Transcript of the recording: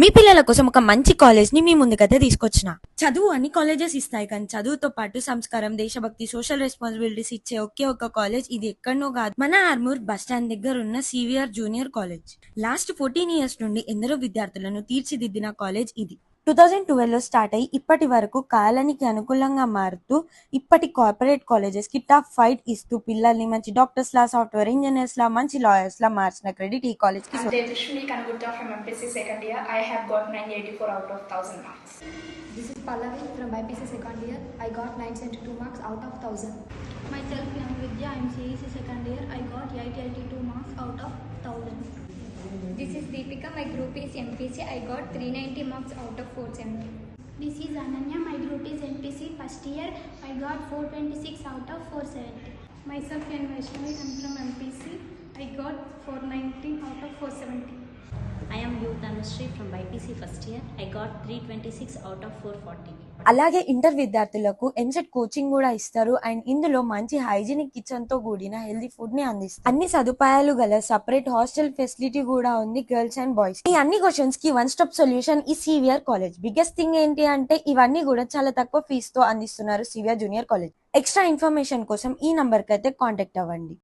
మీ పిల్లల కోసం ఒక మంచి కాలేజ్ని మీ ముందుకైతే తీసుకొచ్చిన. చదువు అన్ని కాలేజెస్ ఇస్తాయి కానీ చదువుతో పాటు సంస్కారం దేశభక్తి సోషల్ రెస్పాన్సిబిలిటీస్ ఇచ్చే ఒకే ఒక కాలేజ్ ఇది ఎక్కడనో కాదు. మన ఆర్మూర్ బస్ స్టాండ్ దగ్గర ఉన్న CVR junior college. Last fourteen years నుండి ఎందరో విద్యార్థులను తీర్చిదిద్దిన కాలేజ్ ఇది. టూ థౌజండ్ ట్వెల్వ్లో స్టార్ట్ అయ్యి ఇప్పటి వరకు కాలానికి అనుకూలంగా మారుతూ ఇప్పటి కార్పొరేట్ కాలేజెస్ కాలేజెస్కి టాప్ ఫైట్ ఇస్తూ పిల్లల్ని మంచి డాక్టర్స్లా సాఫ్ట్వేర్ ఇంజనీర్స్లా మంచి లాయర్స్లా మార్చిన క్రెడిట్ ఈ కాలేజ్కి My self, I am Vidya. I am CAC second year. I got 882 marks out of 1000. This is Deepika. My group is MPC. I got 390 marks out of 470. This is Ananya, my group is NPC first year. I got 426 out of 470. Myself and Vaishnavi, I'm from MPC. I got 419 out of 470. I am Youth Tanushree from YPC first year. I got 326 out of 440. అలాగే inter విద్యార్థులకు EAMCET coaching కూడా ఇస్తారు. And ఇందులో మంచి hygienic కిచెన్తో కూడిన healthy ఫుడ్ని అందిస్తారు. అన్ని సదుపాయాలు గల సపరేట్ హాస్టల్ ఫెసిలిటీ కూడా ఉంది గర్ల్స్ అండ్ బాయ్స్ ఈ అన్ని క్వశ్చన్స్కి వన్ స్టాప్ సొల్యూషన్ ఈ సివిఆర్ కాలేజ్ బిగ్గెస్ట్ థింగ్ ఏంటి అంటే ఇవన్నీ కూడా చాలా తక్కువ ఫీజుతో అందిస్తున్నారు CVR junior college extra information కోసం ఈ నంబర్కి అయితే కాంటాక్ట్ అవ్వండి.